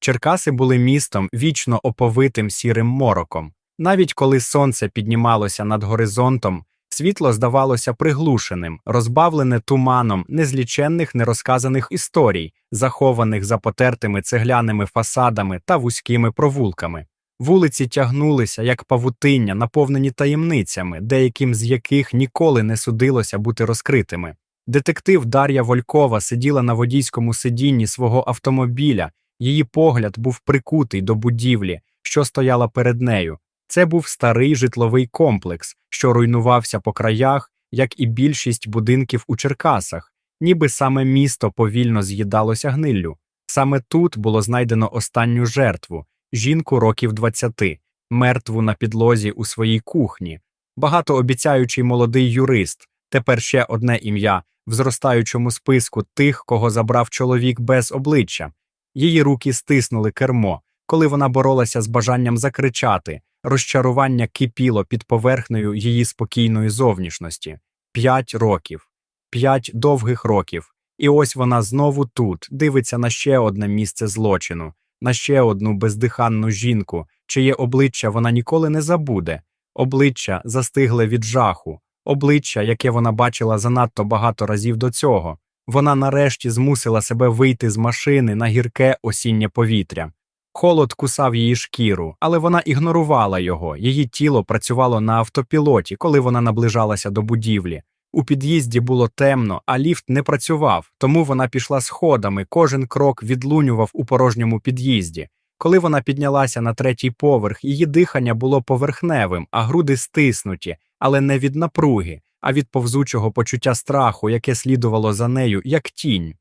Черкаси були містом вічно оповитим сірим мороком. Навіть коли сонце піднімалося над горизонтом, світло здавалося приглушеним, розбавлене туманом незліченних нерозказаних історій, захованих за потертими цегляними фасадами та вузькими провулками. Вулиці тягнулися, як павутиння, наповнені таємницями, деяким з яких ніколи не судилося бути розкритими. Детектив Дар'я Волькова сиділа на водійському сидінні свого автомобіля, її погляд був прикутий до будівлі, що стояла перед нею. Це був старий житловий комплекс, що руйнувався по краях, як і більшість будинків у Черкасах, ніби саме місто повільно з'їдалося гниллю. Саме тут було знайдено останню жертву жінку років 20, мертву на підлозі у своїй кухні, багатообіцяючий молодий юрист, тепер ще одне ім'я в зростаючому списку тих, кого забрав чоловік без обличчя. Її руки стиснули кермо, коли вона боролася з бажанням закричати. Розчарування кипіло під поверхнею її спокійної зовнішності. П'ять років, п'ять довгих років. І ось вона знову тут дивиться на ще одне місце злочину, на ще одну бездиханну жінку, чиє обличчя вона ніколи не забуде, обличчя застигле від жаху, обличчя, яке вона бачила занадто багато разів до цього. Вона нарешті змусила себе вийти з машини на гірке осіннє повітря. Холод кусав її шкіру, але вона ігнорувала його. Її тіло працювало на автопілоті, коли вона наближалася до будівлі. У під'їзді було темно, а ліфт не працював, тому вона пішла сходами, кожен крок відлунював у порожньому під'їзді. Коли вона піднялася на третій поверх, її дихання було поверхневим, а груди стиснуті, але не від напруги, а від повзучого почуття страху, яке слідувало за нею, як тінь.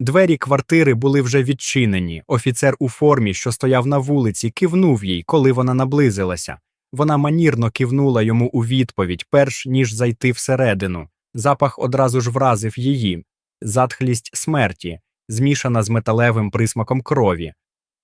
Двері квартири були вже відчинені. Офіцер у формі, що стояв на вулиці, кивнув їй, коли вона наблизилася. Вона манірно кивнула йому у відповідь, перш ніж зайти всередину. Запах одразу ж вразив її затхлість смерті, змішана з металевим присмаком крові.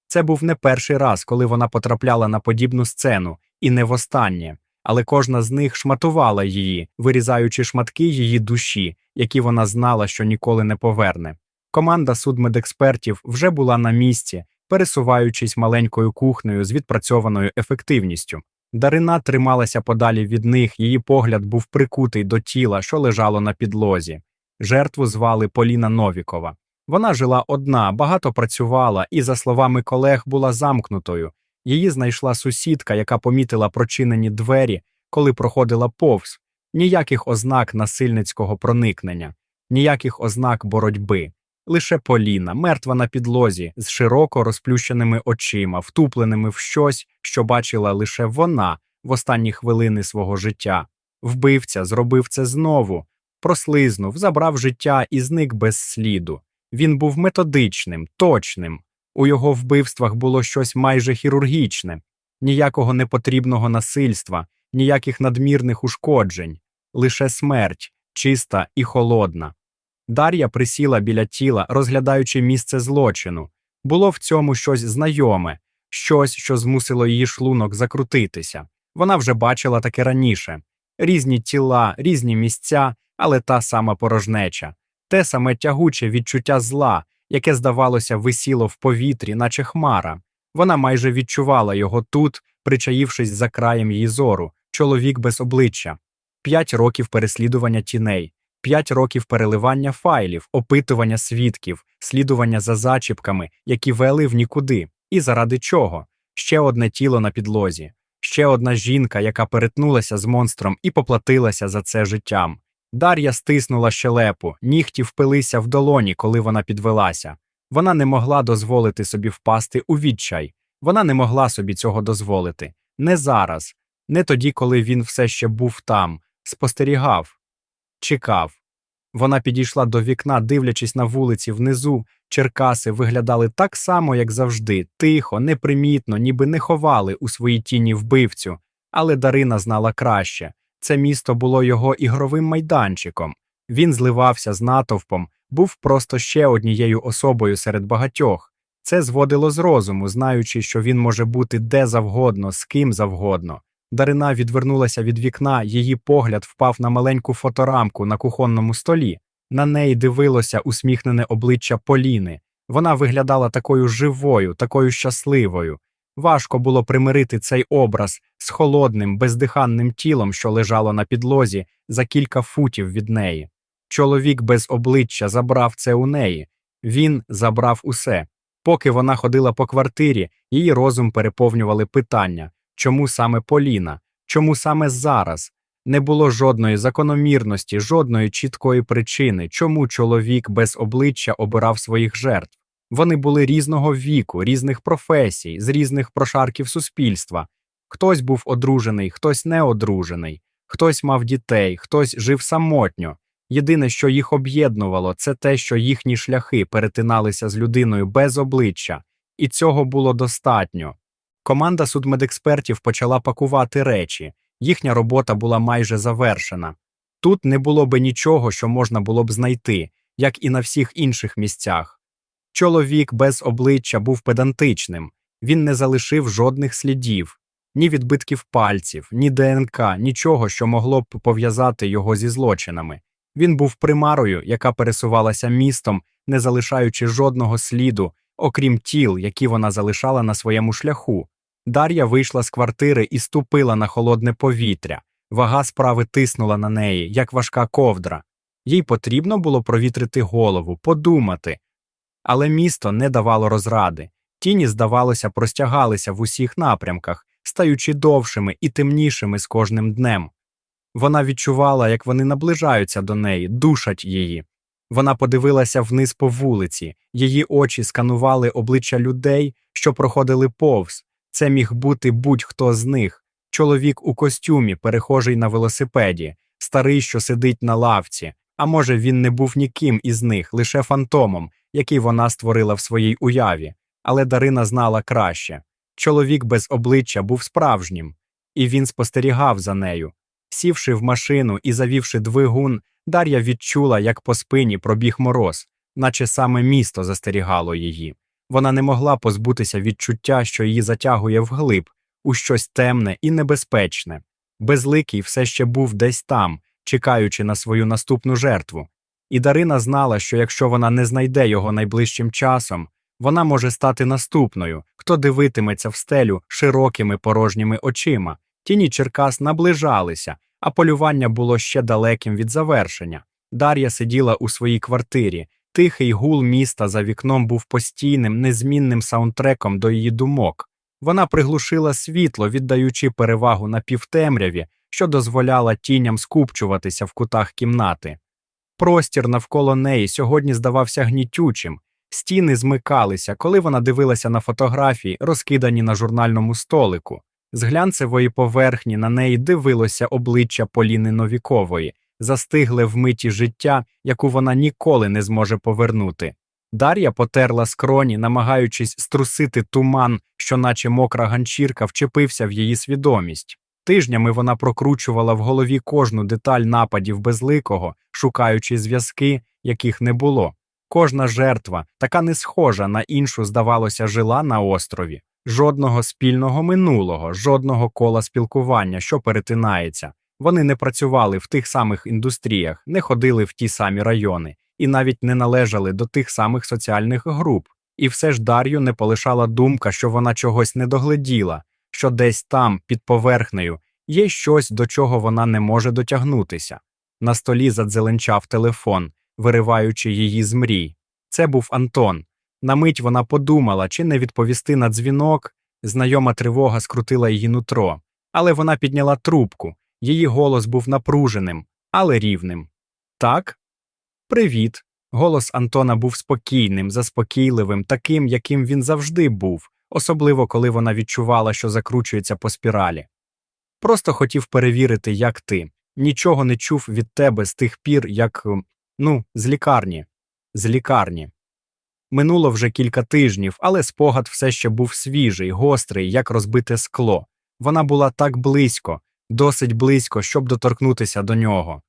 Це був не перший раз, коли вона потрапляла на подібну сцену, і не востаннє, але кожна з них шматувала її, вирізаючи шматки її душі, які вона знала, що ніколи не поверне. Команда судмедекспертів вже була на місці, пересуваючись маленькою кухнею з відпрацьованою ефективністю. Дарина трималася подалі від них, її погляд був прикутий до тіла, що лежало на підлозі. Жертву звали Поліна Новікова. Вона жила одна, багато працювала і, за словами колег, була замкнутою. Її знайшла сусідка, яка помітила прочинені двері, коли проходила повз. Ніяких ознак насильницького проникнення, ніяких ознак боротьби. Лише Поліна, мертва на підлозі, з широко розплющеними очима, втупленими в щось, що бачила лише вона в останні хвилини свого життя. Вбивця зробив це знову, прослизнув, забрав життя і зник без сліду. Він був методичним, точним. У його вбивствах було щось майже хірургічне, ніякого непотрібного насильства, ніяких надмірних ушкоджень, лише смерть, чиста і холодна. Дар'я присіла біля тіла, розглядаючи місце злочину. Було в цьому щось знайоме, щось, що змусило її шлунок закрутитися. Вона вже бачила таке раніше різні тіла, різні місця, але та сама порожнеча, те саме тягуче відчуття зла, яке, здавалося, висіло в повітрі, наче хмара. Вона майже відчувала його тут, причаївшись за краєм її зору, чоловік без обличчя, п'ять років переслідування тіней. П'ять років переливання файлів, опитування свідків, слідування за зачіпками, які вели в нікуди. І заради чого? Ще одне тіло на підлозі, ще одна жінка, яка перетнулася з монстром і поплатилася за це життям. Дар'я стиснула щелепу, нігті впилися в долоні, коли вона підвелася. Вона не могла дозволити собі впасти у відчай. Вона не могла собі цього дозволити. Не зараз, не тоді, коли він все ще був там, спостерігав. Чекав. Вона підійшла до вікна, дивлячись на вулиці внизу. Черкаси виглядали так само, як завжди, тихо, непримітно, ніби не ховали у своїй тіні вбивцю. Але Дарина знала краще це місто було його ігровим майданчиком. Він зливався з натовпом, був просто ще однією особою серед багатьох. Це зводило з розуму, знаючи, що він може бути де завгодно, з ким завгодно. Дарина відвернулася від вікна, її погляд впав на маленьку фоторамку на кухонному столі. На неї дивилося усміхнене обличчя Поліни, Вона виглядала такою живою, такою щасливою. Важко було примирити цей образ з холодним, бездиханним тілом, що лежало на підлозі за кілька футів від неї. Чоловік без обличчя забрав це у неї. Він забрав усе. Поки вона ходила по квартирі, її розум переповнювали питання чому саме Поліна, чому саме зараз? Не було жодної закономірності, жодної чіткої причини, чому чоловік без обличчя обирав своїх жертв. Вони були різного віку, різних професій, з різних прошарків суспільства. Хтось був одружений, хтось не одружений, хтось мав дітей, хтось жив самотньо. Єдине, що їх об'єднувало, це те, що їхні шляхи перетиналися з людиною без обличчя, і цього було достатньо. Команда судмедекспертів почала пакувати речі, їхня робота була майже завершена. Тут не було би нічого, що можна було б знайти, як і на всіх інших місцях. Чоловік без обличчя був педантичним, він не залишив жодних слідів, ні відбитків пальців, ні ДНК, нічого, що могло б пов'язати його зі злочинами. Він був примарою, яка пересувалася містом, не залишаючи жодного сліду, окрім тіл, які вона залишала на своєму шляху. Дар'я вийшла з квартири і ступила на холодне повітря. Вага справи тиснула на неї, як важка ковдра. Їй потрібно було провітрити голову, подумати. Але місто не давало розради. Тіні, здавалося, простягалися в усіх напрямках, стаючи довшими і темнішими з кожним днем. Вона відчувала, як вони наближаються до неї, душать її. Вона подивилася вниз по вулиці, її очі сканували обличчя людей, що проходили повз. Це міг бути будь-хто з них чоловік у костюмі, перехожий на велосипеді, старий, що сидить на лавці. А може, він не був ніким із них, лише фантомом, який вона створила в своїй уяві. Але Дарина знала краще. Чоловік без обличчя був справжнім, і він спостерігав за нею. Сівши в машину і завівши двигун, Дар'я відчула, як по спині пробіг мороз, наче саме місто застерігало її. Вона не могла позбутися відчуття, що її затягує вглиб, у щось темне і небезпечне. Безликий все ще був десь там, чекаючи на свою наступну жертву. І Дарина знала, що якщо вона не знайде його найближчим часом, вона може стати наступною, хто дивитиметься в стелю широкими порожніми очима. Тіні Черкас наближалися, а полювання було ще далеким від завершення. Дар'я сиділа у своїй квартирі. Тихий гул міста за вікном був постійним, незмінним саундтреком до її думок. Вона приглушила світло, віддаючи перевагу на півтемряві, що дозволяла тіням скупчуватися в кутах кімнати. Простір навколо неї сьогодні здавався гнітючим, стіни змикалися, коли вона дивилася на фотографії, розкидані на журнальному столику. З глянцевої поверхні на неї дивилося обличчя Поліни Новікової, застигле в миті життя, яку вона ніколи не зможе повернути. Дар'я потерла скроні, намагаючись струсити туман, що, наче мокра ганчірка, вчепився в її свідомість. Тижнями вона прокручувала в голові кожну деталь нападів безликого, шукаючи зв'язки, яких не було. Кожна жертва, така не схожа на іншу, здавалося, жила на острові. Жодного спільного минулого, жодного кола спілкування, що перетинається. Вони не працювали в тих самих індустріях, не ходили в ті самі райони і навіть не належали до тих самих соціальних груп. І все ж Дар'ю не полишала думка, що вона чогось не догледіла, що десь там, під поверхнею, є щось, до чого вона не може дотягнутися. На столі задзеленчав телефон, вириваючи її з мрій. Це був Антон. На мить вона подумала, чи не відповісти на дзвінок. Знайома тривога скрутила її нутро, але вона підняла трубку. Її голос був напруженим, але рівним. Так? Привіт. Голос Антона був спокійним, заспокійливим, таким, яким він завжди був, особливо коли вона відчувала, що закручується по спіралі. Просто хотів перевірити, як ти. Нічого не чув від тебе з тих пір, як. ну, з лікарні. З лікарні. Минуло вже кілька тижнів, але спогад все ще був свіжий, гострий, як розбите скло. Вона була так близько, досить близько, щоб доторкнутися до нього.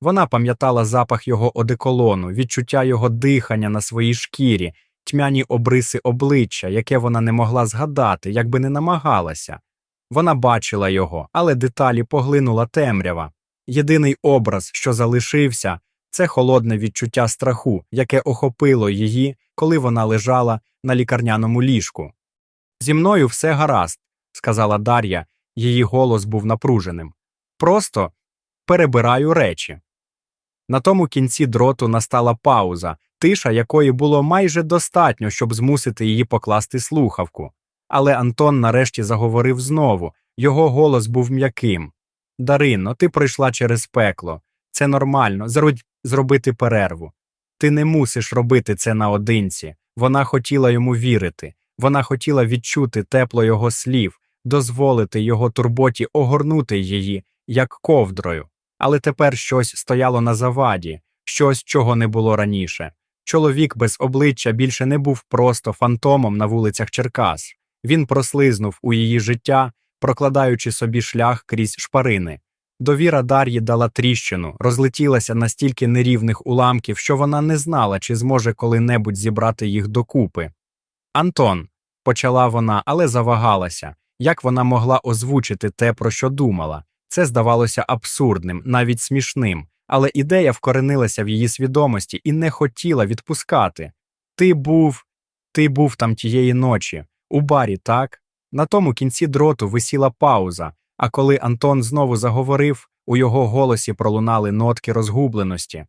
Вона пам'ятала запах його одеколону, відчуття його дихання на своїй шкірі, тьмяні обриси обличчя, яке вона не могла згадати, якби не намагалася. Вона бачила його, але деталі поглинула темрява. Єдиний образ, що залишився, це холодне відчуття страху, яке охопило її, коли вона лежала на лікарняному ліжку. Зі мною все гаразд, сказала Дар'я, її голос був напруженим. Просто перебираю речі. На тому кінці дроту настала пауза, тиша якої було майже достатньо, щоб змусити її покласти слухавку. Але Антон нарешті заговорив знову його голос був м'яким. Дарино, ти пройшла через пекло. Це нормально, зробити перерву. Ти не мусиш робити це наодинці. Вона хотіла йому вірити, вона хотіла відчути тепло його слів, дозволити його турботі огорнути її, як ковдрою. Але тепер щось стояло на заваді, щось, чого не було раніше. Чоловік без обличчя більше не був просто фантомом на вулицях Черкас. Він прослизнув у її життя, прокладаючи собі шлях крізь шпарини. Довіра Дар'ї дала тріщину, розлетілася на стільки нерівних уламків, що вона не знала, чи зможе коли-небудь зібрати їх докупи. Антон, почала вона, але завагалася. Як вона могла озвучити те, про що думала? Це здавалося абсурдним, навіть смішним, але ідея вкоренилася в її свідомості і не хотіла відпускати. Ти був, ти був там тієї ночі, у барі, так? На тому кінці дроту висіла пауза, а коли Антон знову заговорив, у його голосі пролунали нотки розгубленості.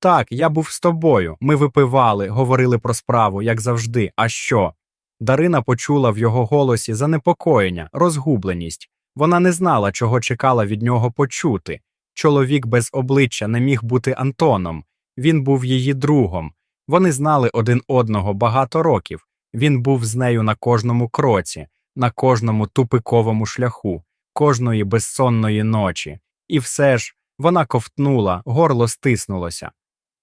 Так, я був з тобою. Ми випивали, говорили про справу, як завжди. А що? Дарина почула в його голосі занепокоєння, розгубленість. Вона не знала, чого чекала від нього почути. Чоловік без обличчя не міг бути Антоном, він був її другом. Вони знали один одного багато років. Він був з нею на кожному кроці, на кожному тупиковому шляху, кожної безсонної ночі. І все ж вона ковтнула, горло стиснулося.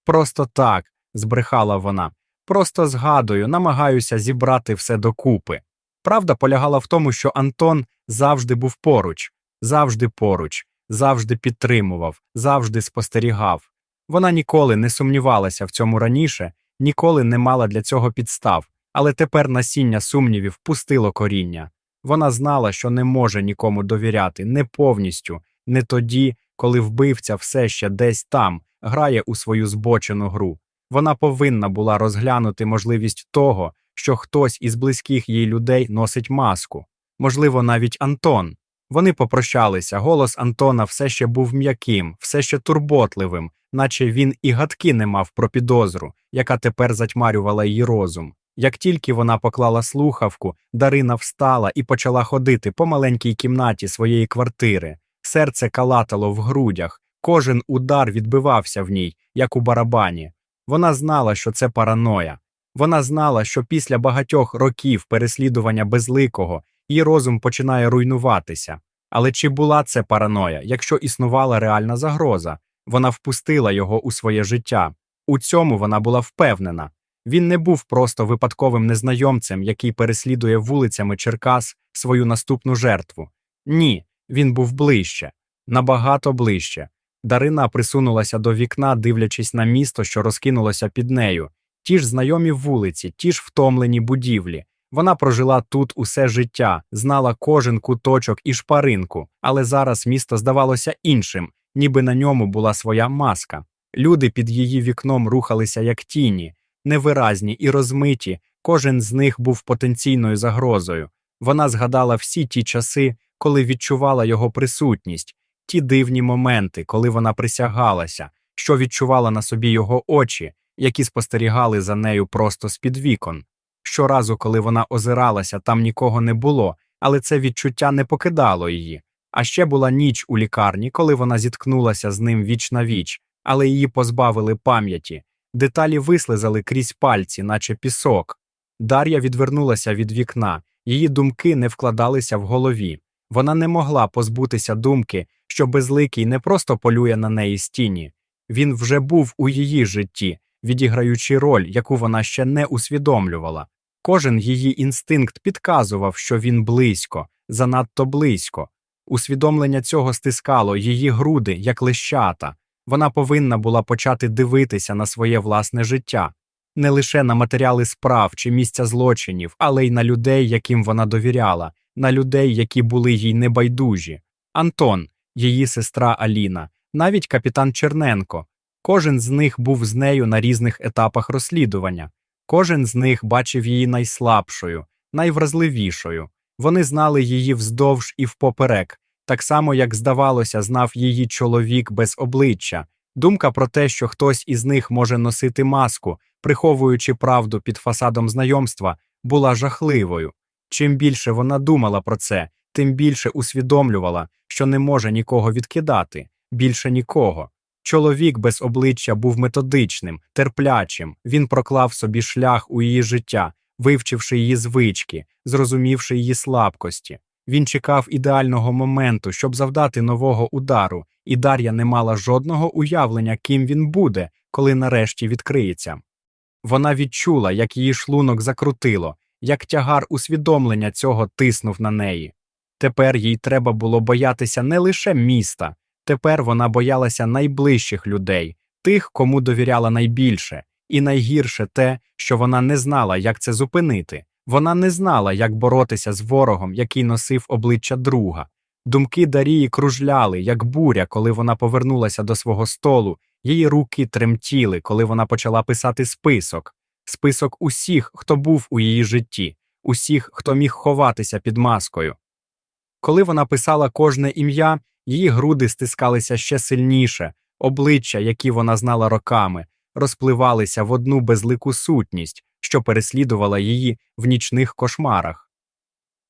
Просто так, збрехала вона. Просто згадую, намагаюся зібрати все докупи. Правда полягала в тому, що Антон завжди був поруч, завжди поруч, завжди підтримував, завжди спостерігав. Вона ніколи не сумнівалася в цьому раніше, ніколи не мала для цього підстав, але тепер насіння сумнівів пустило коріння. Вона знала, що не може нікому довіряти, не повністю, не тоді, коли вбивця все ще десь там грає у свою збочену гру. Вона повинна була розглянути можливість того, що хтось із близьких їй людей носить маску, можливо, навіть Антон. Вони попрощалися, голос Антона все ще був м'яким, все ще турботливим, наче він і гадки не мав про підозру, яка тепер затьмарювала її розум. Як тільки вона поклала слухавку, Дарина встала і почала ходити по маленькій кімнаті своєї квартири. Серце калатало в грудях, кожен удар відбивався в ній, як у барабані. Вона знала, що це параноя. Вона знала, що після багатьох років переслідування безликого її розум починає руйнуватися. Але чи була це параноя, якщо існувала реальна загроза? Вона впустила його у своє життя. У цьому вона була впевнена. Він не був просто випадковим незнайомцем, який переслідує вулицями Черкас свою наступну жертву. Ні, він був ближче, набагато ближче. Дарина присунулася до вікна, дивлячись на місто, що розкинулося під нею. Ті ж знайомі вулиці, ті ж втомлені будівлі. Вона прожила тут усе життя, знала кожен куточок і шпаринку, але зараз місто здавалося іншим, ніби на ньому була своя маска. Люди під її вікном рухалися як тіні, невиразні і розмиті, кожен з них був потенційною загрозою. Вона згадала всі ті часи, коли відчувала його присутність, ті дивні моменти, коли вона присягалася, що відчувала на собі його очі, які спостерігали за нею просто з-під вікон. Щоразу, коли вона озиралася, там нікого не було, але це відчуття не покидало її. А ще була ніч у лікарні, коли вона зіткнулася з ним віч на віч, але її позбавили пам'яті. Деталі вислизали крізь пальці, наче пісок. Дар'я відвернулася від вікна, її думки не вкладалися в голові. Вона не могла позбутися думки, що безликий не просто полює на неї з тіні. Він вже був у її житті, відіграючи роль, яку вона ще не усвідомлювала. Кожен її інстинкт підказував, що він близько, занадто близько. Усвідомлення цього стискало її груди, як лищата. Вона повинна була почати дивитися на своє власне життя, не лише на матеріали справ чи місця злочинів, але й на людей, яким вона довіряла, на людей, які були їй небайдужі. Антон, її сестра Аліна, навіть капітан Черненко. Кожен з них був з нею на різних етапах розслідування. Кожен з них бачив її найслабшою, найвразливішою. Вони знали її вздовж і впоперек, так само, як здавалося, знав її чоловік без обличчя. Думка про те, що хтось із них може носити маску, приховуючи правду під фасадом знайомства, була жахливою. Чим більше вона думала про це, тим більше усвідомлювала, що не може нікого відкидати, більше нікого. Чоловік без обличчя був методичним, терплячим. Він проклав собі шлях у її життя, вивчивши її звички, зрозумівши її слабкості. Він чекав ідеального моменту, щоб завдати нового удару, і Дар'я не мала жодного уявлення, ким він буде, коли нарешті відкриється. Вона відчула, як її шлунок закрутило, як тягар усвідомлення цього тиснув на неї. Тепер їй треба було боятися не лише міста, тепер вона боялася найближчих людей, тих, кому довіряла найбільше, і найгірше те, що вона не знала, як це зупинити. Вона не знала, як боротися з ворогом, який носив обличчя друга. Думки Дарії кружляли, як буря, коли вона повернулася до свого столу, її руки тремтіли, коли вона почала писати список, список усіх, хто був у її житті, усіх, хто міг ховатися під маскою. Коли вона писала кожне ім'я, її груди стискалися ще сильніше, обличчя, які вона знала роками, розпливалися в одну безлику сутність, що переслідувала її в нічних кошмарах.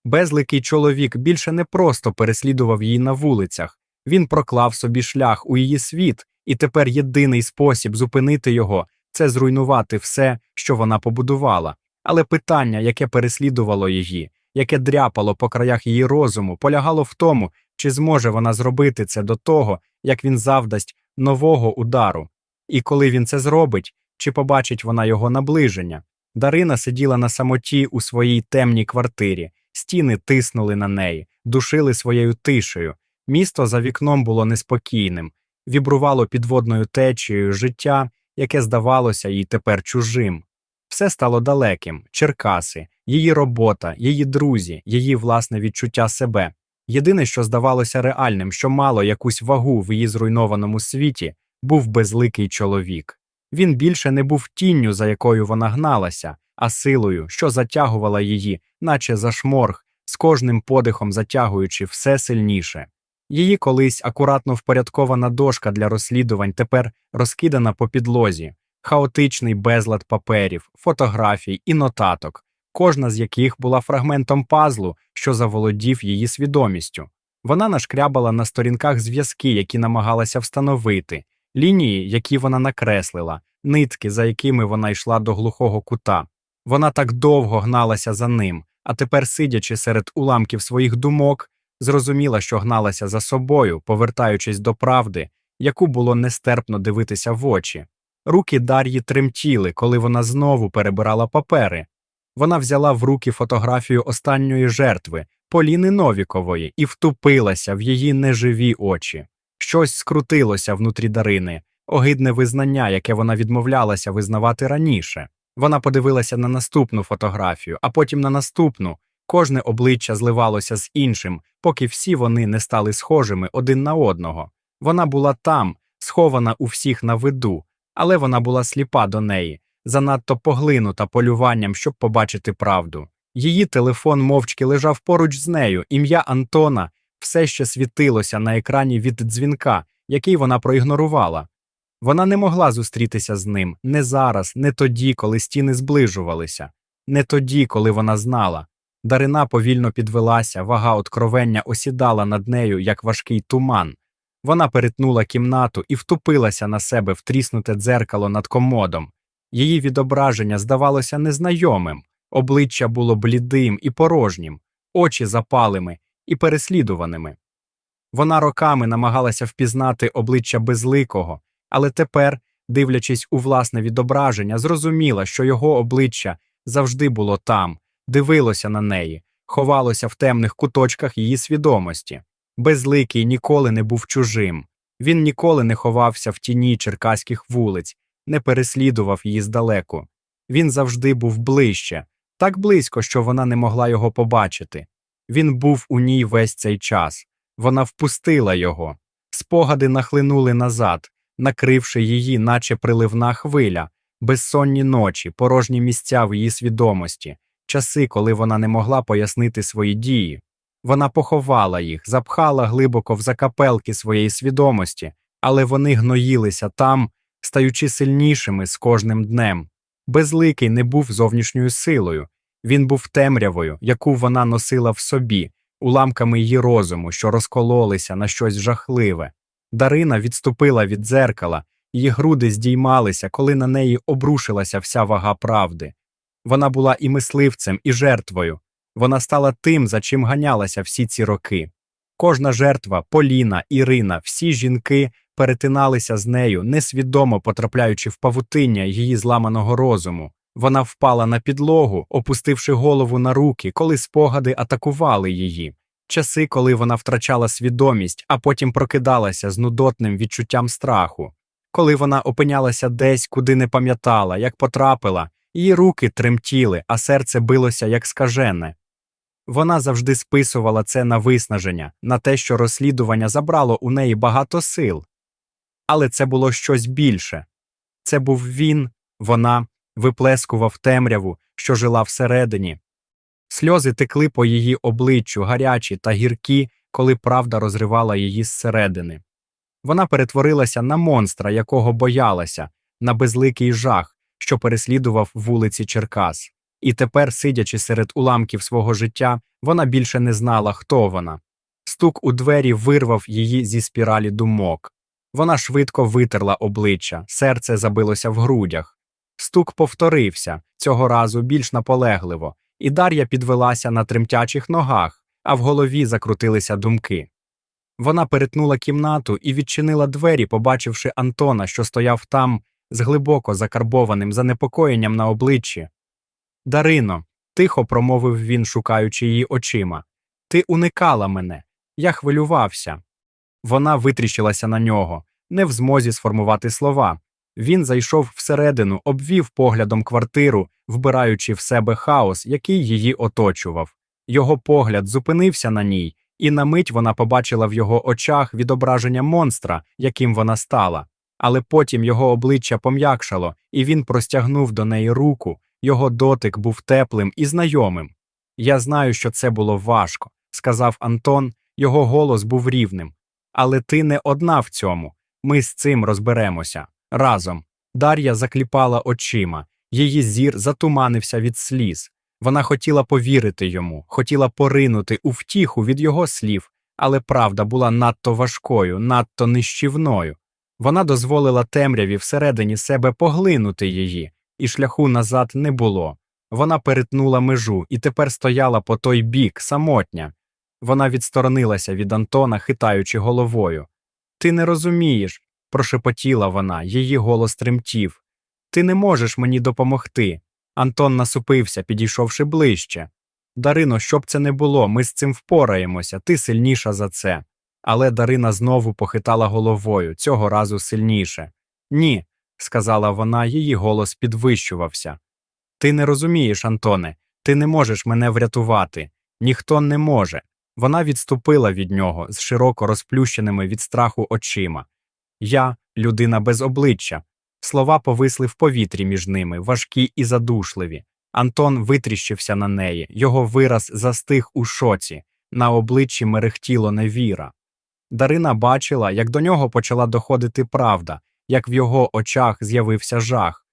Безликий чоловік більше не просто переслідував її на вулицях, він проклав собі шлях у її світ, і тепер єдиний спосіб зупинити його це зруйнувати все, що вона побудувала. Але питання, яке переслідувало її, яке дряпало по краях її розуму, полягало в тому, чи зможе вона зробити це до того, як він завдасть нового удару. І коли він це зробить, чи побачить вона його наближення. Дарина сиділа на самоті у своїй темній квартирі, стіни тиснули на неї, душили своєю тишею. Місто за вікном було неспокійним, вібрувало підводною течією життя, яке здавалося їй тепер чужим. Все стало далеким Черкаси, її робота, її друзі, її власне відчуття себе. Єдине, що здавалося реальним, що мало якусь вагу в її зруйнованому світі, був безликий чоловік. Він більше не був тінню, за якою вона гналася, а силою, що затягувала її, наче за шморг, з кожним подихом затягуючи все сильніше. Її колись акуратно впорядкована дошка для розслідувань тепер розкидана по підлозі, хаотичний безлад паперів, фотографій і нотаток, кожна з яких була фрагментом пазлу, що заволодів її свідомістю. Вона нашкрябала на сторінках зв'язки, які намагалася встановити, лінії, які вона накреслила, нитки, за якими вона йшла до глухого кута. Вона так довго гналася за ним, а тепер, сидячи серед уламків своїх думок, зрозуміла, що гналася за собою, повертаючись до правди, яку було нестерпно дивитися в очі. Руки Дар'ї тремтіли, коли вона знову перебирала папери. Вона взяла в руки фотографію останньої жертви, Поліни Новікової, і втупилася в її неживі очі. Щось скрутилося внутрі Дарини, огидне визнання, яке вона відмовлялася визнавати раніше. Вона подивилася на наступну фотографію, а потім на наступну. Кожне обличчя зливалося з іншим, поки всі вони не стали схожими один на одного. Вона була там, схована у всіх на виду, але вона була сліпа до неї, занадто поглинута полюванням, щоб побачити правду. Її телефон мовчки лежав поруч з нею, ім'я Антона все ще світилося на екрані від дзвінка, який вона проігнорувала. Вона не могла зустрітися з ним не зараз, не тоді, коли стіни зближувалися, не тоді, коли вона знала. Дарина повільно підвелася, вага откровення осідала над нею, як важкий туман. Вона перетнула кімнату і втупилася на себе в тріснуте дзеркало над комодом. Її відображення здавалося незнайомим, обличчя було блідим і порожнім, очі запалими і переслідуваними. Вона роками намагалася впізнати обличчя безликого, але тепер, дивлячись у власне відображення, зрозуміла, що його обличчя завжди було там, дивилося на неї, ховалося в темних куточках її свідомості. Безликий ніколи не був чужим. Він ніколи не ховався в тіні черкаських вулиць, не переслідував її здалеку. Він завжди був ближче, так близько, що вона не могла його побачити. Він був у ній весь цей час. Вона впустила його. Спогади нахлинули назад, накривши її, наче приливна хвиля, безсонні ночі, порожні місця в її свідомості, часи, коли вона не могла пояснити свої дії. Вона поховала їх, запхала глибоко в закапелки своєї свідомості, але вони гноїлися там, стаючи сильнішими з кожним днем. Безликий не був зовнішньою силою, він був темрявою, яку вона носила в собі, уламками її розуму, що розкололися на щось жахливе. Дарина відступила від дзеркала, її груди здіймалися, коли на неї обрушилася вся вага правди. Вона була і мисливцем, і жертвою. Вона стала тим, за чим ганялася всі ці роки. Кожна жертва, Поліна, Ірина, всі жінки перетиналися з нею, несвідомо потрапляючи в павутиння її зламаного розуму. Вона впала на підлогу, опустивши голову на руки, коли спогади атакували її. Часи, коли вона втрачала свідомість, а потім прокидалася з нудотним відчуттям страху. Коли вона опинялася десь, куди не пам'ятала, як потрапила, її руки тремтіли, а серце билося як скажене. Вона завжди списувала це на виснаження, на те, що розслідування забрало у неї багато сил. Але це було щось більше. Це був він, вона виплескував темряву, що жила всередині. Сльози текли по її обличчю, гарячі та гіркі, коли правда розривала її зсередини. Вона перетворилася на монстра, якого боялася, на безликий жах, що переслідував вулиці Черкас. І тепер, сидячи серед уламків свого життя, вона більше не знала, хто вона. Стук у двері вирвав її зі спіралі думок. Вона швидко витерла обличчя, серце забилося в грудях. Стук повторився, цього разу більш наполегливо, і Дар'я підвелася на тремтячих ногах, а в голові закрутилися думки. Вона перетнула кімнату і відчинила двері, побачивши Антона, що стояв там з глибоко закарбованим занепокоєнням на обличчі. Дарино, тихо промовив він, шукаючи її очима. Ти уникала мене. Я хвилювався. Вона витріщилася на нього, не в змозі сформувати слова. Він зайшов всередину, обвів поглядом квартиру, вбираючи в себе хаос, який її оточував. Його погляд зупинився на ній, і на мить вона побачила в його очах відображення монстра, яким вона стала. Але потім його обличчя пом'якшало, і він простягнув до неї руку, його дотик був теплим і знайомим. Я знаю, що це було важко, сказав Антон, його голос був рівним. Але ти не одна в цьому. Ми з цим розберемося. Разом. Дар'я закліпала очима, її зір затуманився від сліз. Вона хотіла повірити йому, хотіла поринути у втіху від його слів, але правда була надто важкою, надто нищівною. Вона дозволила темряві всередині себе поглинути її, і шляху назад не було. Вона перетнула межу і тепер стояла по той бік, самотня. Вона відсторонилася від Антона, хитаючи головою. Ти не розумієш, прошепотіла вона, її голос тремтів. Ти не можеш мені допомогти. Антон насупився, підійшовши ближче. Дарино, щоб це не було, ми з цим впораємося, ти сильніша за це. Але Дарина знову похитала головою, цього разу сильніше. Ні, сказала вона, її голос підвищувався. Ти не розумієш, Антоне, ти не можеш мене врятувати. Ніхто не може. Вона відступила від нього з широко розплющеними від страху очима. Я людина без обличчя. Слова повисли в повітрі між ними, важкі і задушливі. Антон витріщився на неї, його вираз застиг у шоці, на обличчі мерехтіло невіра. Дарина бачила, як до нього почала доходити правда, як в його очах з'явився жах.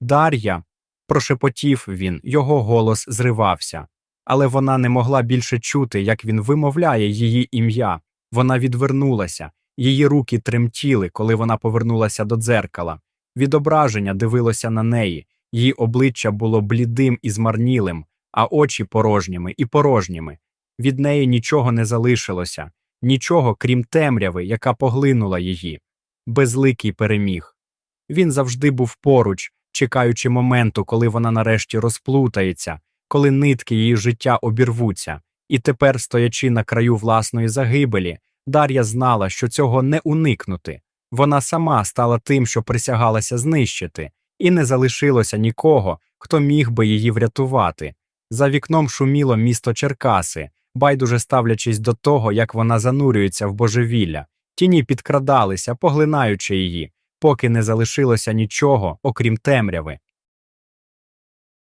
Дар'я, прошепотів він, його голос зривався, але вона не могла більше чути, як він вимовляє її ім'я. Вона відвернулася, її руки тремтіли, коли вона повернулася до дзеркала. Відображення дивилося на неї, її обличчя було блідим і змарнілим, а очі порожніми і порожніми. Від неї нічого не залишилося, нічого, крім темряви, яка поглинула її. Безликий переміг. Він завжди був поруч, чекаючи моменту, коли вона нарешті розплутається, коли нитки її життя обірвуться, і тепер, стоячи на краю власної загибелі, Дар'я знала, що цього не уникнути. Вона сама стала тим, що присягалася знищити, і не залишилося нікого, хто міг би її врятувати. За вікном шуміло місто Черкаси, байдуже ставлячись до того, як вона занурюється в божевілля. Тіні підкрадалися, поглинаючи її, поки не залишилося нічого, окрім темряви.